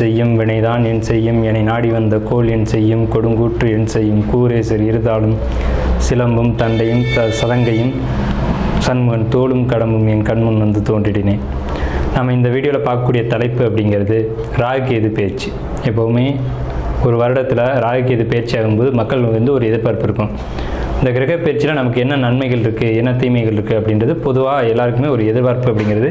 செய்யும் வினைதான் என் செய்யும். என்னை நாடி வந்த கோல் என் செய்யும். கொடுங்கூற்று என் செய்யும். கூரேசர் இருதாலும் சிலம்பும் தண்டையும் த சதங்கையும் சண்முகன் தோளும் கடம்பும் என் கண்முன் வந்து தோன்றிடினேன் நம்ம இந்த வீடியோவில் பார்க்கக்கூடிய தலைப்பு அப்படிங்கிறது ராகுகேது பேச்சு. எப்போவுமே ஒரு வருடத்தில் ராகுகேது பேச்சு ஆகும்போது மக்கள் வந்து ஒரு எதிர்பார்ப்பு இருக்கும். இந்த கிரக பேச்சில் நமக்கு என்ன நன்மைகள் இருக்குது என்ன தீமைகள் இருக்குது அப்படின்றது பொதுவாக எல்லாருக்குமே ஒரு எதிர்பார்ப்பு அப்படிங்கிறது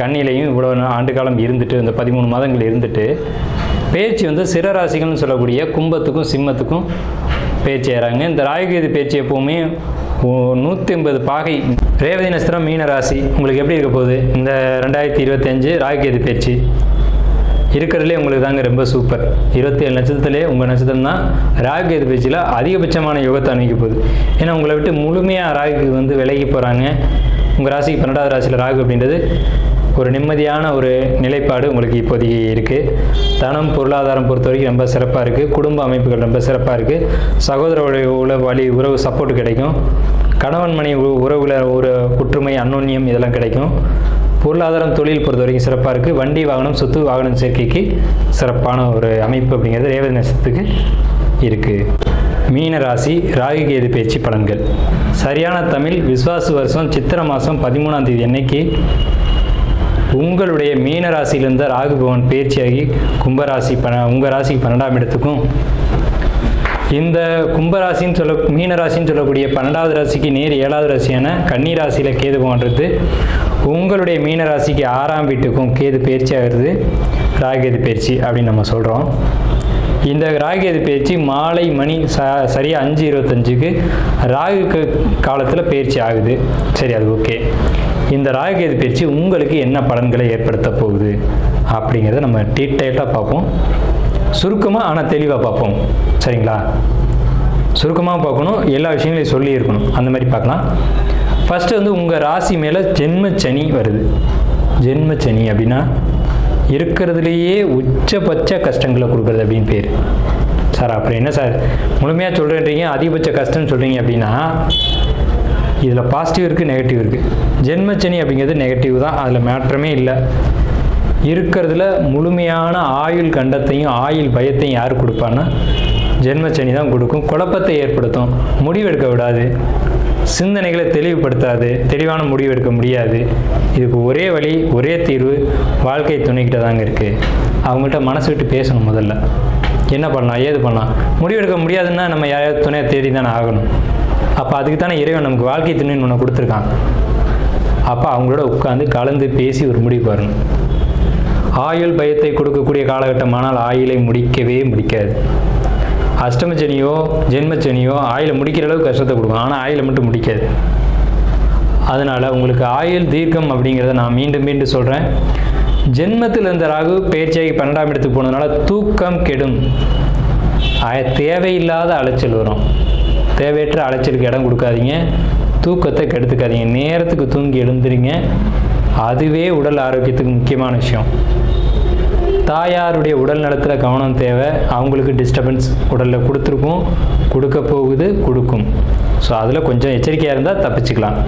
கண்ணிலையும் இவ்வளோ ஆண்டு காலம் இருந்துட்டு இந்த பதிமூணு மாதங்கள் இருந்துட்டு பேச்சு வந்து சிற ராசிகள்னு சொல்லக்கூடிய கும்பத்துக்கும் சிம்மத்துக்கும் பேச்சு ஏறாங்க. இந்த ராகுகேது பேச்சு எப்போவுமே நூற்றி ஐம்பது பாகை ரேவதி நட்சத்திரம் மீன ராசி. உங்களுக்கு எப்படி இருக்க போகுது? இந்த ரெண்டாயிரத்தி இருபத்தஞ்சு ராகுகேது பேச்சு இருக்கிறதுலே உங்களுக்கு தாங்க ரொம்ப சூப்பர் இருபத்தி ஏழு நட்சத்திரத்திலே உங்கள் நட்சத்திரம் தான் ராகு பேச்சில் அதிகபட்சமான யோகத்தை அணுகி போகுது. ஏன்னா உங்களை விட்டு முழுமையாக ராகுக்கு வந்து விலகி போகிறாங்க உங்கள் ராசிக்கு பன்னெண்டாவது ராசியில் ராகு அப்படின்றது ஒரு நிம்மதியான ஒரு நிலைப்பாடு உங்களுக்கு இப்போதைக்கு இருக்குது தனம் பொருளாதாரம் பொறுத்த வரைக்கும் ரொம்ப சிறப்பாக இருக்குது குடும்ப அமைப்புகள் ரொம்ப சிறப்பாக இருக்குது சகோதர வழி- வழி உறவு சப்போர்ட் கிடைக்கும். கணவன் மனை உ- உறவுல ஒரு ஒற்றுமை அன்னோன்யம் இதெல்லாம் கிடைக்கும். பொருளாதாரம் தொழில் பொறுத்த வரைக்கும் சிறப்பாக இருக்குது வண்டி வாகனம் சொத்து வாகனம் சேர்க்கைக்கு சிறப்பான ஒரு அமைப்பு அப்படிங்கிறது ரேவதி நட்சத்திரத்துக்கு இருக்குது மீன ராசி ராகு கேது பேச்சு பலன்கள். சரியான தமிழ் விஸ்வாசு வருஷம் சித்திரை மாதம் பதிமூணாம் தேதி அன்னைக்கு உங்களுடைய மீன ராசியிலிருந்த ராகு பகவான் பேச்சியாகி கும்பராசி பன உங்கள் ராசிக்கு பன்னெண்டாம் இடத்துக்கும். இந்த கும்பராசின்னு சொல்ல மீனராசின்னு சொல்லக்கூடிய பன்னெண்டாவது ராசிக்கு நேர் ஏழாவது ராசியான கன்னி ராசியில் கேது போன்றது உங்களுடைய மீன ராசிக்கு ஆறாம் வீட்டுக்கும் கேது பயிற்சி ஆகிறது ராகேது பயிற்சி அப்படின்னு நம்ம சொல்கிறோம் இந்த ராகுகேது பயிற்சி மாலை மணி ச சரியாக அஞ்சு இருபத்தஞ்சுக்கு ராகு காலத்தில் பயிற்சி ஆகுது. சரி அது ஓகே. இந்த ராகுகேது பயிற்சி உங்களுக்கு என்ன பலன்களை ஏற்படுத்த போகுது அப்படிங்கிறத நம்ம டீட்டெயிலாக பார்ப்போம். சுருக்கமாக ஆனால் தெளிவாக பார்ப்போம். சரிங்களா? சுருக்கமாக பார்க்கணும். எல்லா விஷயங்களையும் சொல்லியிருக்கணும். அந்த மாதிரி பார்க்கலாம். ஃபஸ்ட்டு வந்து உங்கள் ராசி மேலே ஜென்ம சனி வருது. ஜென்ம சனி அப்படின்னா இருக்கிறதுலையே உச்சபட்ச கஷ்டங்களை கொடுக்குறது அப்படின்னு பேர். சார் அப்புறம் என்ன சார்? முழுமையாக சொல்கிறேன்றீங்க அதிகபட்ச கஷ்டம்னு சொல்கிறீங்க அப்படின்னா இதில் பாசிட்டிவ் இருக்குது நெகட்டிவ் இருக்குது ஜென்மச்சனி அப்படிங்கிறது நெகட்டிவ் தான். அதில் மாற்றமே இல்லை. இருக்கிறதுல முழுமையான ஆயுள் கண்டத்தையும் ஆயுள் பயத்தையும் யார் கொடுப்பான்னா ஜென்மச்சனி தான் கொடுக்கும். குழப்பத்தை ஏற்படுத்தும். முடிவெடுக்க விடாது. சிந்தனைகளை தெளிவுபடுத்தாது. தெளிவான முடிவு எடுக்க முடியாது. இதுக்கு ஒரே வழி ஒரே தீர்வு வாழ்க்கை துணைக்கிட்ட தாங்க இருக்குது அவங்கள்ட்ட மனசு விட்டு பேசணும் முதல்ல. என்ன பண்ணலாம்? ஏது பண்ணலாம்? முடிவெடுக்க முடியாதுன்னா நம்ம யாரையாவது துணையை தேடி தானே ஆகணும். அப்போ அதுக்கு தானே இறைவன் நமக்கு வாழ்க்கை துணைன்னு ஒன்று கொடுத்துருக்கான். அப்போ அவங்களோட உட்காந்து கலந்து பேசி ஒரு முடிவு வரணும். ஆயுள் பயத்தை கொடுக்கக்கூடிய காலகட்டமானால் ஆயுளை முடிக்கவே முடிக்காது. அஷ்டமச்சனியோ ஜென்மச்சனியோ ஆயில் முடிக்கிற அளவுக்கு கஷ்டத்தை கொடுக்கும் ஆனால் ஆயில் மட்டும் முடிக்காது. அதனால் உங்களுக்கு ஆயுள் தீர்க்கம் அப்படிங்கிறத நான் மீண்டும் மீண்டும் சொல்கிறேன் ஜென்மத்தில் இருந்த ராகு பேச்சாகி பன்னெண்டாம் இடத்துக்கு போனதுனால தூக்கம் கெடும். ஆய- தேவையில்லாத அலைச்சல் வரும். தேவையற்ற அலைச்சலுக்கு இடம் கொடுக்காதீங்க. தூக்கத்தை கெடுத்துக்காதீங்க. நேரத்துக்கு தூங்கி எழுந்துருங்க. அதுவே உடல் ஆரோக்கியத்துக்கு முக்கியமான விஷயம். தாயாருடைய உடல் நலத்தில் கவனம் தேவை. அவங்களுக்கு டிஸ்டர்பன்ஸ் உடலில் கொடுத்துருக்கும். கொடுக்க போகுது கொடுக்கும். ஸோ அதில் கொஞ்சம் எச்சரிக்கையாக இருந்தால் தப்பிச்சுக்கலாம்.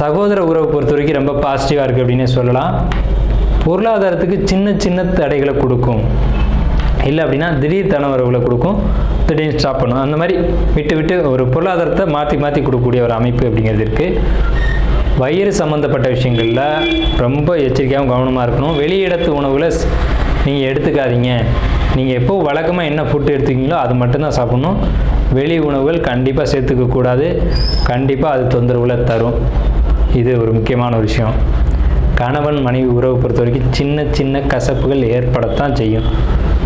சகோதர உறவு பொறுத்த வரைக்கும் ரொம்ப பாசிட்டிவாக இருக்குது அப்படின்னே சொல்லலாம். பொருளாதாரத்துக்கு சின்ன சின்ன தடைகளை கொடுக்கும். இல்லை அப்படின்னா திடீர் தன உறவுகளை கொடுக்கும். திடீர்னு ஸ்டாப் பண்ணும். அந்த மாதிரி விட்டு விட்டு ஒரு பொருளாதாரத்தை மாற்றி மாற்றி கொடுக்கக்கூடிய ஒரு அமைப்பு அப்படிங்கிறது இருக்குது வயிறு சம்மந்தப்பட்ட விஷயங்களில் ரொம்ப எச்சரிக்கையாகவும் கவனமாக இருக்கணும். வெளியிடத்து உணவுகளை நீங்கள் எடுத்துக்காதீங்க. நீங்கள் எப்போ வழக்கமாக என்ன ஃபுட் எடுத்துக்கீங்களோ அது மட்டும்தான் சாப்பிடணும். வெளி உணவுகள் கண்டிப்பாக சேர்த்துக்க கூடாது. கண்டிப்பாக அது தொந்தரவுகளை தரும். இது ஒரு முக்கியமான ஒரு விஷயம். கணவன் மனைவி உறவு பொறுத்த வரைக்கும் சின்ன சின்ன கசப்புகள் ஏற்படத்தான் செய்யும்.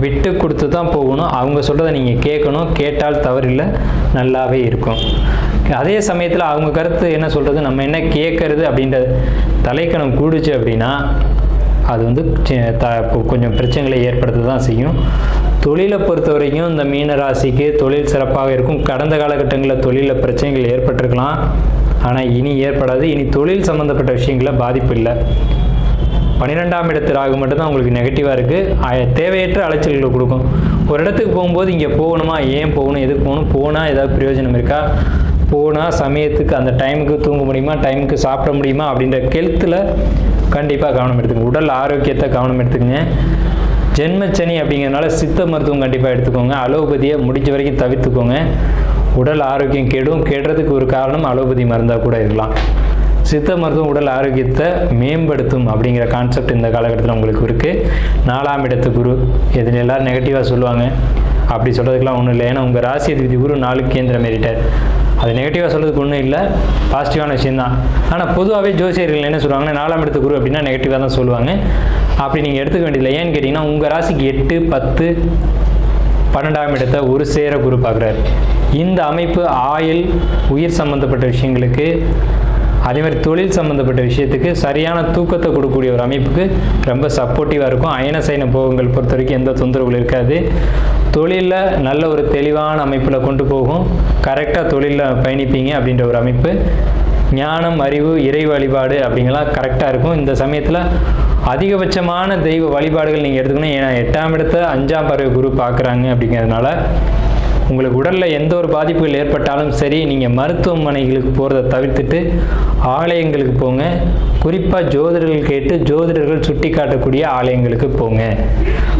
விட்டு கொடுத்து தான் போகணும். அவங்க சொல்கிறத நீங்கள் கேட்கணும். கேட்டால் தவறில்லை. நல்லாவே இருக்கும். அதே சமயத்தில் அவங்க கருத்து என்ன சொல்கிறது நம்ம என்ன கேட்கறது அப்படின்ற தலைக்கணம் கூடுச்சு அப்படின்னா அது வந்து த கொஞ்சம் பிரச்சனைகளை ஏற்படுத்த தான் செய்யும். தொழிலை பொறுத்த வரைக்கும் இந்த மீன ராசிக்கு தொழில் சிறப்பாக இருக்கும். கடந்த காலகட்டங்களில் தொழிலில் பிரச்சனைகள் ஏற்பட்டிருக்கலாம். ஆனால் இனி ஏற்படாது. இனி தொழில் சம்மந்தப்பட்ட விஷயங்களில் பாதிப்பு இல்லை. பன்னிரெண்டாம் இடத்து ராகு மட்டும்தான் உங்களுக்கு நெகட்டிவாக இருக்குது தேவையற்ற அலைச்சல்களை கொடுக்கும். ஒரு இடத்துக்கு போகும்போது இங்கே போகணுமா? ஏன் போகணும்? எதுக்கு போகணும்? போனால் ஏதாவது பிரயோஜனம் இருக்கா? போனால் சமயத்துக்கு அந்த டைமுக்கு தூங்க முடியுமா? டைமுக்கு சாப்பிட முடியுமா? அப்படின்ற கெல்த்தில் கண்டிப்பாக கவனம் எடுத்துக்கோங்க. உடல் ஆரோக்கியத்தை கவனம் எடுத்துக்கங்க. ஜென்மச்சனி அப்படிங்கிறதுனால சித்த மருத்துவம் கண்டிப்பாக எடுத்துக்கோங்க. அலோபதியை முடிஞ்ச வரைக்கும் தவிர்த்துக்கோங்க. உடல் ஆரோக்கியம் கெடும். கெடுறதுக்கு ஒரு காரணம் அலோபதி மருந்தாக கூட இருக்கலாம். சித்த மருத்துவம் உடல் ஆரோக்கியத்தை மேம்படுத்தும் அப்படிங்கிற கான்செப்ட் இந்த காலகட்டத்தில் உங்களுக்கு இருக்குது நாலாம் இடத்து குரு. இதில் எல்லோரும் நெகட்டிவாக சொல்லுவாங்க. அப்படி சொல்கிறதுக்கெலாம் ஒன்றும் இல்லை. ஏன்னா உங்கள் ராசி அதிபதி குரு நாலு கேந்திரம் ஏறிட்டார். அது நெகட்டிவாக சொல்கிறதுக்கு ஒன்றும் இல்லை. பாசிட்டிவான விஷயந்தான் ஆனால் பொதுவாகவே ஜோசியர்கள் என்ன சொல்லுவாங்கன்னா நாலாம் இடத்து குரு அப்படின்னா நெகட்டிவாக தான் சொல்லுவாங்க. அப்படி நீங்கள் எடுத்துக்க வேண்டியதில்லை. ஏன்னு கேட்டிங்கன்னா உங்கள் ராசிக்கு எட்டு பத்து பன்னெண்டாம் இடத்தை ஒரு சேர குரு பார்க்குறாரு. இந்த அமைப்பு ஆயில் உயிர் சம்பந்தப்பட்ட விஷயங்களுக்கு அதே மாதிரி தொழில் சம்மந்தப்பட்ட விஷயத்துக்கு சரியான தூக்கத்தை கொடுக்கக்கூடிய ஒரு அமைப்புக்கு ரொம்ப சப்போர்ட்டிவாக இருக்கும். அயன சைன போகங்கள் பொறுத்த வரைக்கும் எந்த தொந்தரவுகள் இருக்காது. தொழிலில் நல்ல ஒரு தெளிவான அமைப்பில் கொண்டு போகும். கரெக்டாக தொழிலில் பயணிப்பீங்க அப்படின்ற ஒரு அமைப்பு. ஞானம் அறிவு இறை வழிபாடு அப்படிங்கலாம் கரெக்டாக இருக்கும். இந்த சமயத்தில் அதிகபட்சமான தெய்வ வழிபாடுகள் நீங்கள் எடுத்துக்கணும். ஏன்னா எட்டாம் இடத்தை அஞ்சாம் பறவை குரு பார்க்குறாங்க அப்படிங்கிறதுனால உங்களுக்கு உடலில் எந்த ஒரு பாதிப்புகள் ஏற்பட்டாலும் சரி நீங்கள் மருத்துவமனைகளுக்கு போகிறத தவிர்த்துட்டு ஆலயங்களுக்கு போங்க. குறிப்பாக ஜோதிடர்கள் கேட்டு ஜோதிடர்கள் சுட்டி காட்டக்கூடிய ஆலயங்களுக்கு போங்க.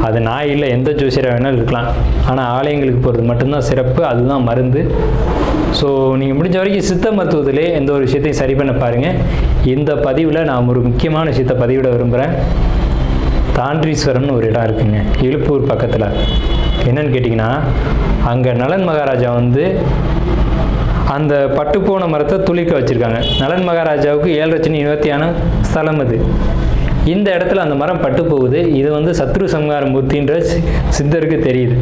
அது நான் இல்லை எந்த ஜோசியராக வேணாலும் இருக்கலாம். ஆனால் ஆலயங்களுக்கு போகிறது மட்டும்தான் சிறப்பு அதுதான் மருந்து. ஸோ நீங்கள் முடிஞ்ச வரைக்கும் சித்த மருத்துவத்திலே எந்த ஒரு விஷயத்தையும் சரி பண்ண பாருங்கள் இந்த பதிவில் நான் ஒரு முக்கியமான விஷயத்தை பதிவிட விரும்புகிறேன் தாண்டீஸ்வரம்னு ஒரு இடம் இருக்குங்க. இழுப்பூர் பக்கத்தில். என்னன்னு கேட்டிங்கன்னா அங்கே நலன் மகாராஜா வந்து அந்த பட்டுப்போன மரத்தை துளிக்க வச்சுருக்காங்க. நலன் மகாராஜாவுக்கு ஏழரை சின்ன இருபத்தியான ஸ்தலம் அது. இந்த இடத்துல அந்த மரம் பட்டு போகுது. இது வந்து சத்ரு சம்ஹார மூர்த்தின்ற சி- சித்தருக்கு தெரியுது.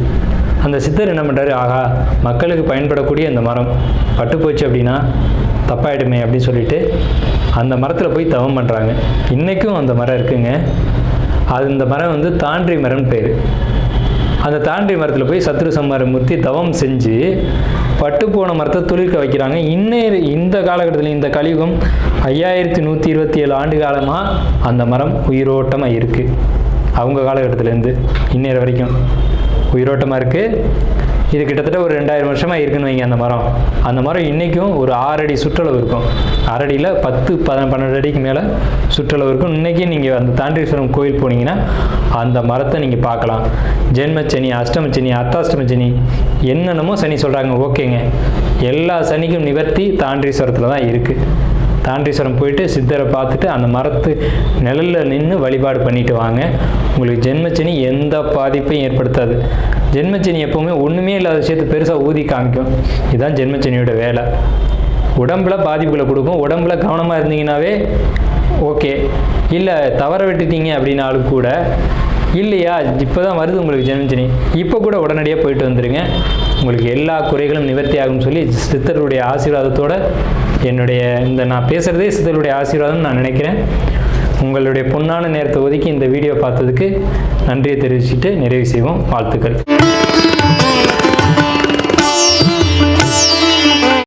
அந்த சித்தர் என்ன பண்ணுறாரு ஆகா மக்களுக்கு பயன்படக்கூடிய அந்த மரம் பட்டு போச்சு அப்படின்னா தப்பாயிடுமே அப்படின்னு சொல்லிட்டு அந்த மரத்தில் போய் தவம் பண்ணுறாங்க இன்றைக்கும் அந்த மரம் இருக்குங்க. அது இந்த மரம் வந்து தாண்டி மரம்னு பேர். அந்த தாண்டி மரத்தில் போய் சத்ரு சம்ஹார முத்தி தவம் செஞ்சு பட்டு போன மரத்தை துளிர்க்க வைக்கிறாங்க. இன்னேரு இந்த காலகட்டத்தில் இந்த கலியுகம் ஐயாயிரத்தி நூற்றி இருபத்தி ஏழு ஆண்டு காலமாக அந்த மரம் உயிரோட்டமாக இருக்குது அவங்க காலகட்டத்திலேருந்து இன்னேறு வரைக்கும் உயிரோட்டமாக இருக்குது இது கிட்டத்தட்ட ஒரு ரெண்டாயிரம் வருஷமாக இருக்குன்னு வைங்க அந்த மரம். அந்த மரம் இன்றைக்கும் ஒரு ஆறடி சுற்றளவு இருக்கும். ஆறடியில் பத்து பத பன்னெண்டு அடிக்கு மேலே சுற்றளவு இருக்கும். இன்றைக்கி நீங்கள் அந்த தாண்டீஸ்வரம் கோயில் போனீங்கன்னா அந்த மரத்தை நீங்கள் பார்க்கலாம். ஜென்மச்சனி அஷ்டமச்சனி அர்த்தாஷ்டமச்சனி என்னென்னமோ சனி சொல்கிறாங்க ஓகேங்க. எல்லா சனிக்கும் நிவர்த்தி தாண்டீஸ்வரத்தில் தான் இருக்குது தாண்டீஸ்வரம் போயிட்டு சித்தரை பார்த்துட்டு அந்த மரத்து நிழலில் நின்று வழிபாடு பண்ணிட்டு வாங்க. உங்களுக்கு ஜென்மச்சனி எந்த பாதிப்பையும் ஏற்படுத்தாது. ஜென்மச்சினி எப்பவுமே ஒன்றுமே இல்லாத விஷயத்தை பெருசாக ஊதி காமிக்கும். இதுதான் ஜென்மச்சனியோட வேலை. உடம்புல பாதிப்புகளை கொடுக்கும். உடம்புல கவனமாக இருந்தீங்கன்னாவே ஓகே. இல்லை தவற விட்டுட்டீங்க அப்படின்னாலும் கூட இல்லையா? இப்போ தான் வருது உங்களுக்கு ஜென்மஞ்சனி இப்போ கூட உடனடியாக போயிட்டு வந்துடுங்க உங்களுக்கு எல்லா குறைகளும் நிவர்த்தி ஆகும்னு சொல்லி சித்தருடைய ஆசீர்வாதத்தோட என்னுடைய இந்த நான் பேசுகிறதே சித்தருடைய ஆசீர்வாதம் நான் நினைக்கிறேன். உங்களுடைய பொன்னான நேரத்தை ஒதுக்கி இந்த வீடியோ பார்த்ததுக்கு நன்றியை தெரிவிச்சுட்டு நிறைவு செய்வோம். வாழ்த்துக்கள்.